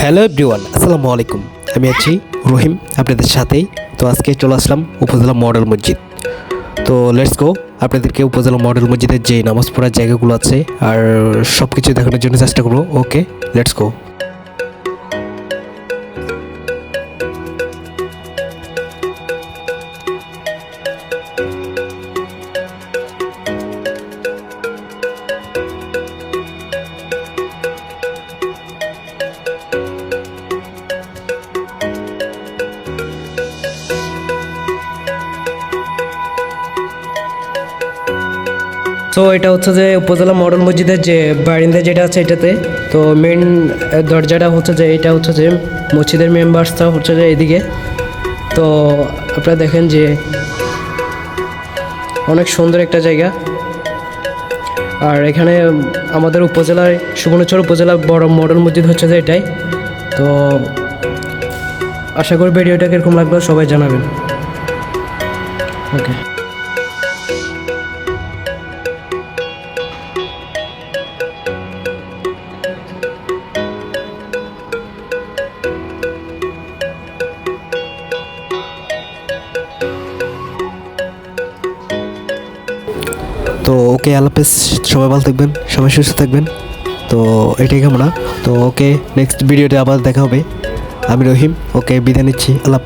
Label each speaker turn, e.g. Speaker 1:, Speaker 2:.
Speaker 1: Hello everyone, আসসালামু আলাইকুম। আমি আছি রহিম আপনাদের সাথেই। তো আজকে চলে আসলাম উপজেলা মডেল মসজিদ। তো লেটস গো আপনাদেরকে উপজেলা মডেল মসজিদের যে নামাজ পড়ার জায়গাগুলো আছে আর সব কিছু দেখানোর জন্য চেষ্টা করব। ওকে লেটস গো তো এটা হচ্ছে যে উপজেলা মডেল মসজিদের যে বারিন্দা যেটা আছে এটাতে। তো মেন দরজাটা হচ্ছে যে, এটা হচ্ছে যে মসজিদের মেম্বার্সটা হচ্ছে যে এদিকে। তো আপনারা দেখেন যে অনেক সুন্দর একটা জায়গা। আর এখানে আমাদের উপজেলায় সুবর্ণচর উপজেলার বড় মডেল মসজিদ হচ্ছে যে এটাই। তো আশা করি ভিডিওটা কীরকম লাগল সবাই জানাবেন। ওকে তো ওকে আল্লাহ সবাই ভালো থাকবেন, সবাই সুস্থ থাকবেন। তো এটাই কামনা। তো ওকে নেক্সট ভিডিওতে আবার দেখা হবে। আমি রহিম, ওকে বিদায় নিচ্ছি। আল্লাহ